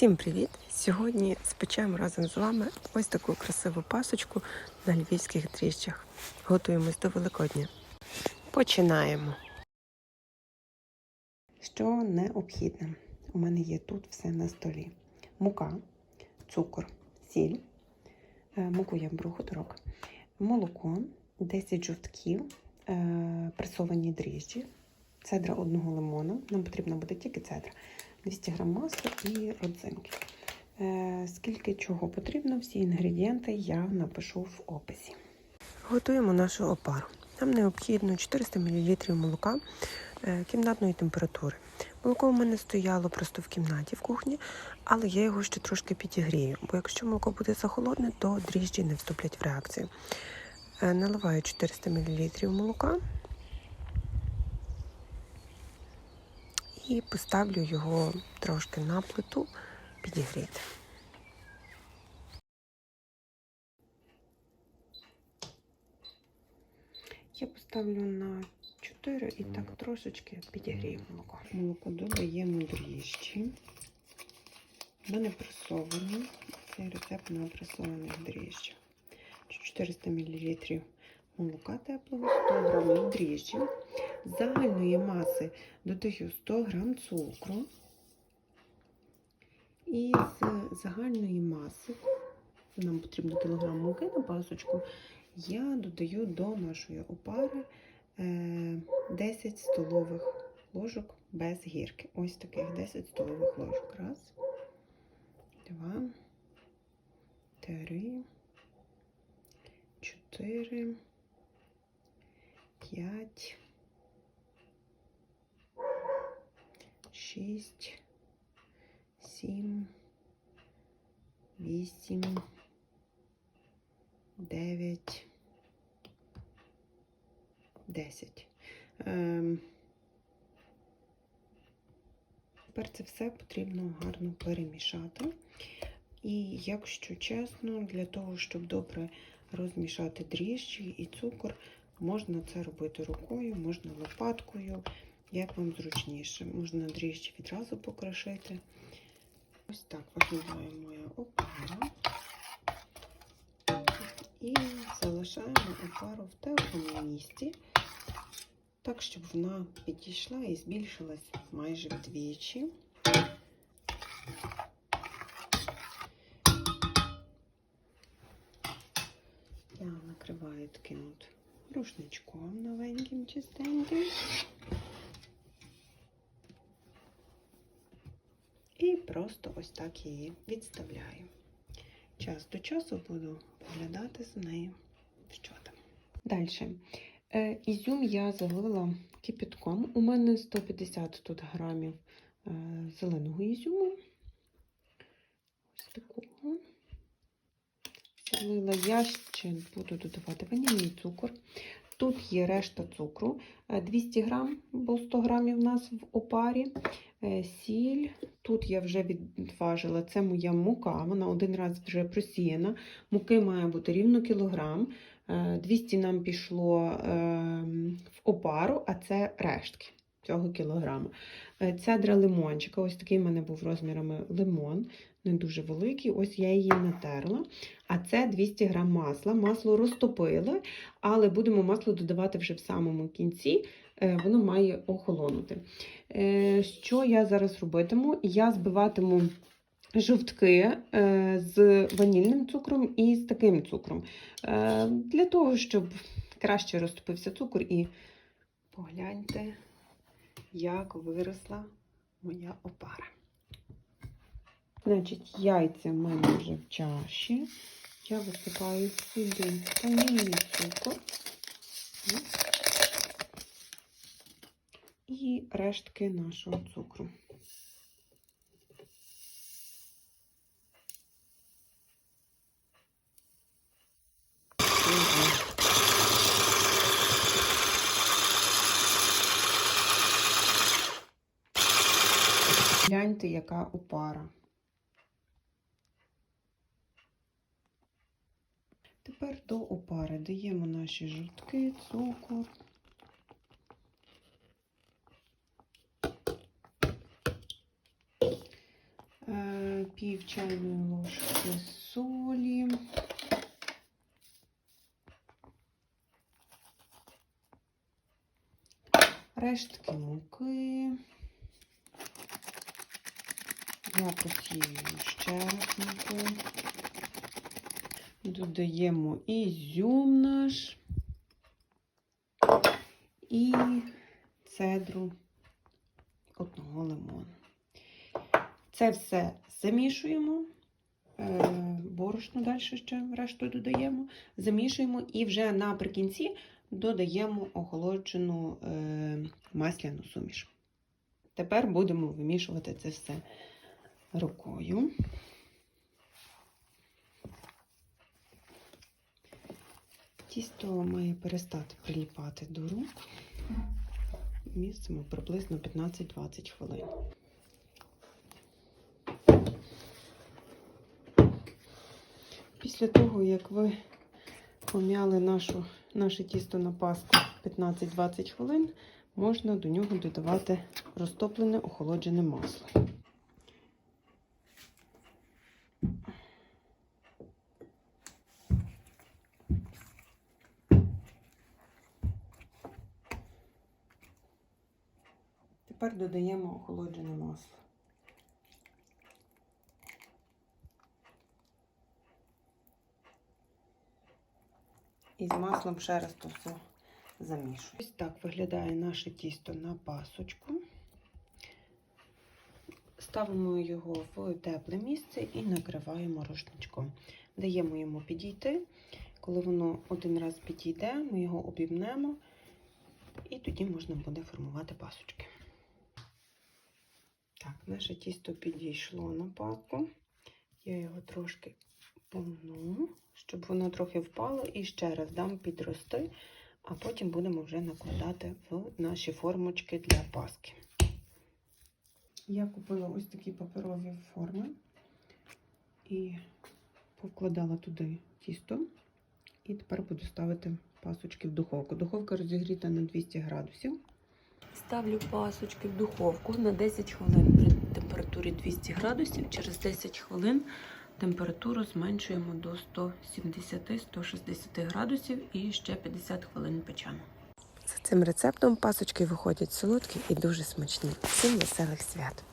Всім привіт! Сьогодні спечемо разом з вами ось таку красиву пасочку на львівських дріжджах. Готуємось до Великодня. Починаємо. Що необхідне? У мене є тут все на столі: мука, цукор, сіль, е, муку я беру хуторок, молоко, 10 жовтків, е, пресовані дріжджі, цедра одного лимона. Нам потрібна буде тільки цедра. 200 г масла і родзинки. Е, скільки чого потрібно, всі інгредієнти я напишу в описі. Готуємо нашу опару. Нам необхідно 400 мл молока е, кімнатної температури. Молоко у мене стояло просто в кімнаті в кухні, але я його ще трошки підігрію, бо якщо молоко буде захолодне, то дріжджі не вступлять в реакцію. Е, наливаю 400 мл молока. І поставлю його трошки на плиту підігріти. Я поставлю на 4 і так трошечки підігрію молоко. Молоко додаємо дріжджі. У мене пресовані. Цей рецепт на пресованих дріжджах. 400 мл молока теплого, 100 г дріжджі. З загальної маси додаю 100 г цукру. І з загальної маси, нам потрібно кілограм муки на пасочку, я додаю до нашої опари 10 столових ложок без гірки. Ось таких 10 столових ложок. Раз, два, три, чотири, п'ять. Шість, сім, вісім, дев'ять, десять. Ем, Тепер це все потрібно гарно перемішати. І, якщо чесно, для того, щоб добре розмішати дріжджі і цукор, можна це робити рукою, можна лопаткою як вам зручніше. Можна дріжджі відразу покрошити. Ось так виглядає моя опара. І залишаємо опару в теплому місці, так, щоб вона підійшла і збільшилась майже вдвічі. Я накриваю таким от рушничком новеньким, чистеньким. І просто ось так її відставляю. Час до часу буду поглядати за нею, що там. Далі. Е, ізюм я залила кипятком. У мене 150 тут грамів е, зеленого ізюму. Ось такого. Залила я ще буду додавати ванільний цукор. Тут є решта цукру, 200 грам, бо 100 грамів у нас в опарі, е, сіль. Тут я вже відважила, це моя мука, вона один раз вже просіяна. Муки має бути рівно кілограм. 200 нам пішло в опару, а це рештки цього кілограма. Е, цедра лимончика, ось такий в мене був розмірами лимон, не дуже великий. Ось я її натерла. А це 200 грам масла. Масло розтопили, але будемо масло додавати вже в самому кінці, е, воно має охолонути. Е, що я зараз робитиму? Я збиватиму. Жовтки з ванільним цукром і з таким цукром. Для того, щоб краще розтопився цукор і погляньте як виросла моя опара. Значить, яйця в мене вже в чаші. Я висипаю сюди ванільний цукор і рештки нашого цукру. Гляньте, яка опара. Тепер до опари даємо наші жовтки, цукор. Пів чайної ложки солі. Рештки муки. Я просіюю ще раз муку. Додаємо ізюм наш і цедру одного лимону. Це все замішуємо, е, борошно далі ще решту додаємо, замішуємо і вже наприкінці додаємо охолоджену е, масляну суміш. Тепер будемо вимішувати це все рукою. Тісто має перестати приліпати до рук. Місцемо приблизно 15-20 хвилин. Після того, як ви пом'яли нашу, наше тісто на паску 15-20 хвилин, можна до нього додавати розтоплене охолоджене масло. Тепер додаємо охолоджене масло. І з маслом ще раз то все замішую. Ось так виглядає наше тісто на пасочку. Ставимо його в тепле місце і накриваємо рушничком. Даємо йому підійти. Коли воно один раз підійде, ми його обімнемо, і тоді можна буде формувати пасочки. Так, наше тісто підійшло на паку. Я його трошки помну, щоб воно трохи впало, і ще раз дам підрости, а потім будемо вже накладати в наші формочки для паски. Я купила ось такі паперові форми і покладала туди тісто. І тепер буду ставити пасочки в духовку. Духовка розігріта на 200 градусів. Ставлю пасочки в духовку на 10 хвилин при температурі 200 градусів. Через 10 хвилин температуру зменшуємо до 170-160 градусів і ще 50 хвилин печемо. За цим рецептом пасочки виходять солодкі і дуже смачні. Всім веселих свят!